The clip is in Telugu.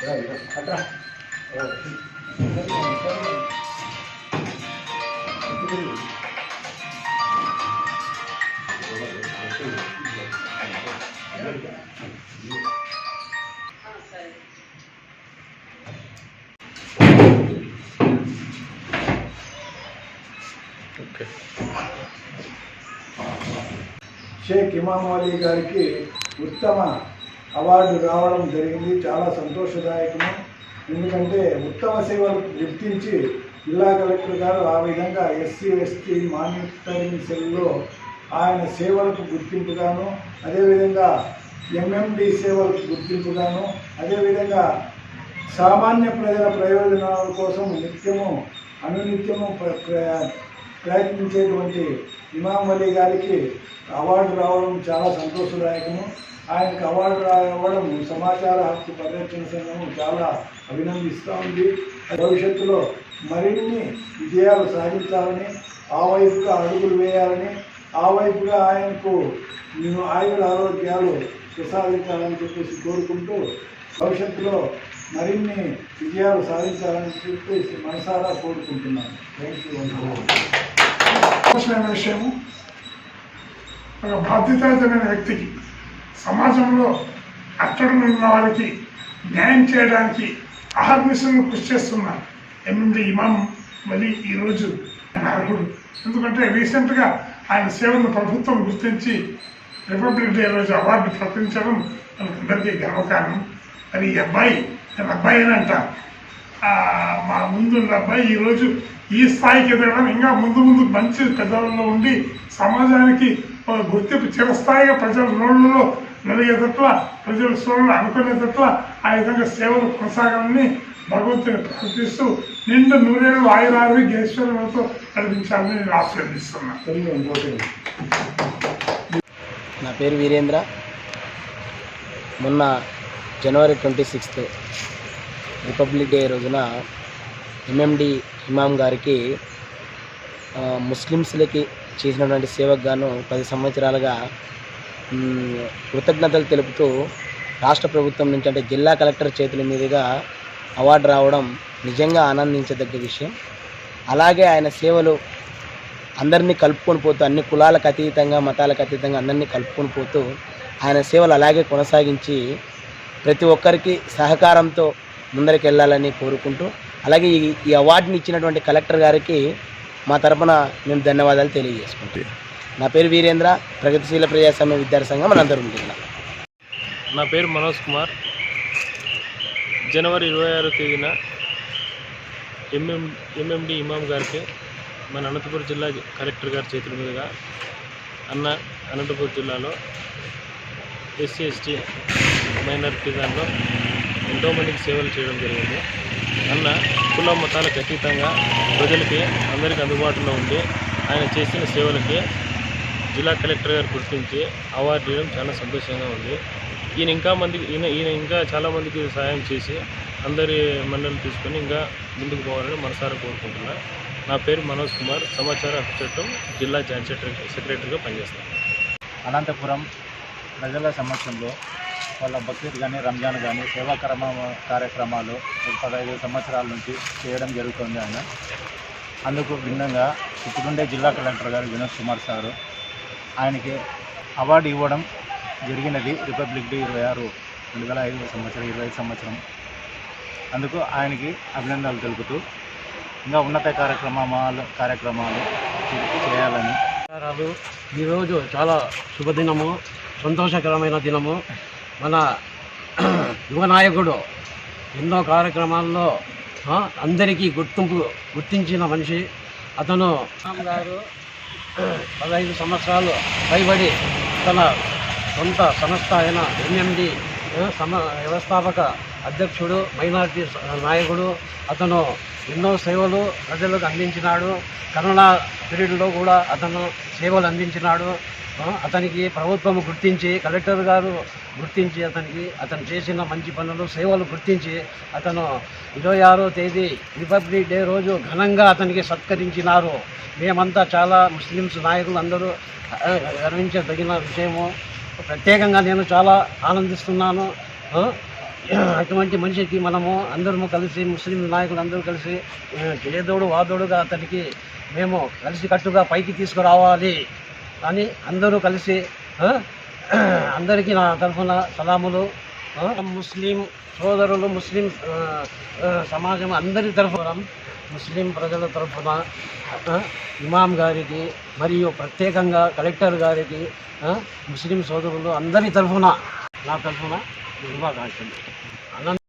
అట్రా ఓకే షేక్ ఇమాం అలీ గారికి ఉత్తమ అవార్డు రావడం జరిగింది. చాలా సంతోషదాయకము. ఎందుకంటే ఉత్తమ సేవలు గుర్తించి జిల్లా కలెక్టర్ గారు ఆ విధంగా ఎస్సీ ఎస్టీ మానిటరింగ్ సెల్లో ఆయన సేవలకు గుర్తింపుగాను అదేవిధంగా ఎంఎండి సేవలకు గుర్తింపుగాను అదేవిధంగా సామాన్య ప్రజల ప్రయోజనాల కోసం నిత్యము అనునిత్యము ప్రయత్నించేటువంటి ఇమాం అలీ గారికి అవార్డు రావడం చాలా సంతోషదాయకము. ఆయనకు అవార్డు రావడం సమాచార హక్కు పరిరక్షణ సంఘం చాలా అభినందిస్తూ ఉంది. భవిష్యత్తులో మరిన్ని విజయాలు సాధించాలని ఆ వైపుగా అడుగులు వేయాలని ఆ వైపుగా ఆయనకు నేను ఆయుర ఆరోగ్యాలు ప్రసాదించాలని చెప్పేసి కోరుకుంటూ భవిష్యత్తులో మరిన్ని విజయాలు సాధించాలని చెప్పేసి మనసారా కోరుకుంటున్నాను. థ్యాంక్ యూ విషయము. ఒక బాధ్యతాయుతమైన వ్యక్తికి సమాజంలో అక్కడ ఉన్న వారికి న్యాయం చేయడానికి అహర్నిశలను కృషి చేస్తున్న ఎంఎండి ఇమాం మళ్ళీ ఈరోజు అర్హుడు. ఎందుకంటే రీసెంట్గా ఆయన సేవలను ప్రభుత్వం గుర్తించి రిపబ్లిక్ డే రోజు అవార్డు ప్రకటించడం మనకందరికీ గర్వకారణం. మరి ఈ అబ్బాయి నేను అబ్బాయి అని అంటాను ఆ, మా ముందున్న అబ్బాయి ఈరోజు ఈ స్థాయికి ఎదగడం ఇంకా ముందు ముందు మంచి పెద్దలలో ఉండి సమాజానికి ఒక గుర్తింపు చిరస్థాయిగా ప్రజల నోళ్ళలో మెలిగేటట్ల ప్రజల సోళ్ళు అనుకునేటట్ల ఆ విధంగా సేవలు కొనసాగాలని భగవంతుని ప్రార్థిస్తూ నిండు నూరేళ్ళు ఆయురారోగ్య ఐశ్వర్యాలతో నడిపించాలని నేను ఆశీర్వదిస్తున్నాను నా పేరు వీరేంద్ర. మొన్న January twenty sixth Republic Day రోజున ఎంఎండి ఇమాం గారికి ముస్లిమ్స్లకి చేసినటువంటి సేవకు గాను పది సంవత్సరాలుగా కృతజ్ఞతలు తెలుపుతూ రాష్ట్ర ప్రభుత్వం నుంచి అంటే జిల్లా కలెక్టర్ చేతుల మీదుగా అవార్డు రావడం నిజంగా ఆనందించదగ్గ విషయం. అలాగే ఆయన సేవలు అందరినీ కలుపుకొని పోతూ అన్ని కులాలకు అతీతంగా మతాలకు అతీతంగా అందరినీ కలుపుకొని పోతూ ఆయన సేవలు అలాగే కొనసాగించి ప్రతి ఒక్కరికి సహకారంతో ముందరికి వెళ్ళాలని కోరుకుంటూ అలాగే ఈ ఈ అవార్డుని ఇచ్చినటువంటి కలెక్టర్ గారికి మా తరపున మేము ధన్యవాదాలు తెలియజేసుకుంటాం నా పేరు వీరేంద్ర ప్రగతిశీల ప్రజాస్వామ్య విద్యార్థి సంఘం అనంతరం జిల్లా. నా పేరు మనోజ్ కుమార్. జనవరి ఇరవై ఆరో తేదీన ఎంఎం ఎంఎండి ఇమాం గారికి మన అనంతపురం జిల్లా కలెక్టర్ గారి చేతుల మీదుగా అన్న అనంతపురం జిల్లాలో ఎస్సీ ఎస్టీ మైనారిటీ దాంట్లో ఎంతోమందికి సేవలు చేయడం జరిగింది. అన్న కుల మతాలకు అతీతంగా ప్రజలకి అందరికీ అందుబాటులో ఉండి ఆయన చేసిన సేవలకి జిల్లా కలెక్టర్ గారు గుర్తించి అవార్డు ఇవ్వడం చాలా సంతోషంగా ఉంది. ఈయన ఇంకా మందికి ఈయన ఈయన ఇంకా చాలామందికి సహాయం చేసి అందరి మండలి తీసుకొని ఇంకా ముందుకు పోవాలని మనసారా కోరుకుంటున్నా. నా పేరు మనోజ్ కుమార్ సమాచార చట్టం జిల్లా జాయింట్ సెక్రటరీగా పనిచేస్తాను. అనంతపురం ప్రజల సమక్షంలో వాళ్ళ బక్రీద్ కానీ రంజాన్ కానీ సేవా కార్యక్రమాలు ఒక పదహైదు సంవత్సరాల నుంచి చేయడం జరుగుతుంది ఆయన. అందుకు భిన్నంగా ఇప్పుడుండే జిల్లా కలెక్టర్ గారు వినోద్ కుమార్ సారు ఆయనకి అవార్డు ఇవ్వడం జరిగినది రిపబ్లిక్ డే ఇరవై ఆరు రెండు వేల ఐదు సంవత్సరం ఇరవై సంవత్సరం. అందుకు ఆయనకి అభినందనలు తెలుపుతూ ఇంకా ఉన్నత కార్యక్రమాలు కార్యక్రమాలు చేయాలని. ఈరోజు చాలా శుభదినము సంతోషకరమైన దినము. మన యువ నాయకుడు ఎన్నో కార్యక్రమాల్లో అందరికీ గుర్తింపు గుర్తించిన మనిషి. అతను గారు పదహైదు సంవత్సరాలు పైబడి తన సొంత సంస్థ అయిన ఎన్ఎండి సమ వ్యవస్థాపక అధ్యక్షుడు మైనార్టీ నాయకుడు అతను ఎన్నో సేవలు ప్రజలకు అందించినాడు. కరోనా పీరియడ్లో కూడా అతను సేవలు అందించినాడు. అతనికి ప్రభుత్వం గుర్తించి కలెక్టర్ గారు గుర్తించి అతనికి అతను చేసిన మంచి పనులు సేవలు గుర్తించి అతను ఇరవై ఆరో తేదీ రిపబ్లిక్ డే రోజు ఘనంగా అతనికి సత్కరించినారు. మేమంతా చాలా ముస్లిమ్స్ నాయకులు అందరూ గర్వించదగిన విషయము. ప్రత్యేకంగా నేను చాలా ఆనందిస్తున్నాను. అటువంటి మనిషికి మనము అందరము కలిసి ముస్లిం నాయకులు అందరూ కలిసి చేదోడు వాదోడుగా అతనికి మేము కలిసి కట్టుగా పైకి తీసుకురావాలి. అని అందరూ కలిసి అందరికీ నా తరఫున సలాములు. ముస్లిం సోదరులు ముస్లిం సమాజం అందరి తరఫున ముస్లిం ప్రజల తరఫున ఇమాం గారికి మరియు ప్రత్యేకంగా కలెక్టర్ గారికి ముస్లిం సోదరులు అందరి తరఫున నా తరఫున శుభాకాంక్షలు. అనంత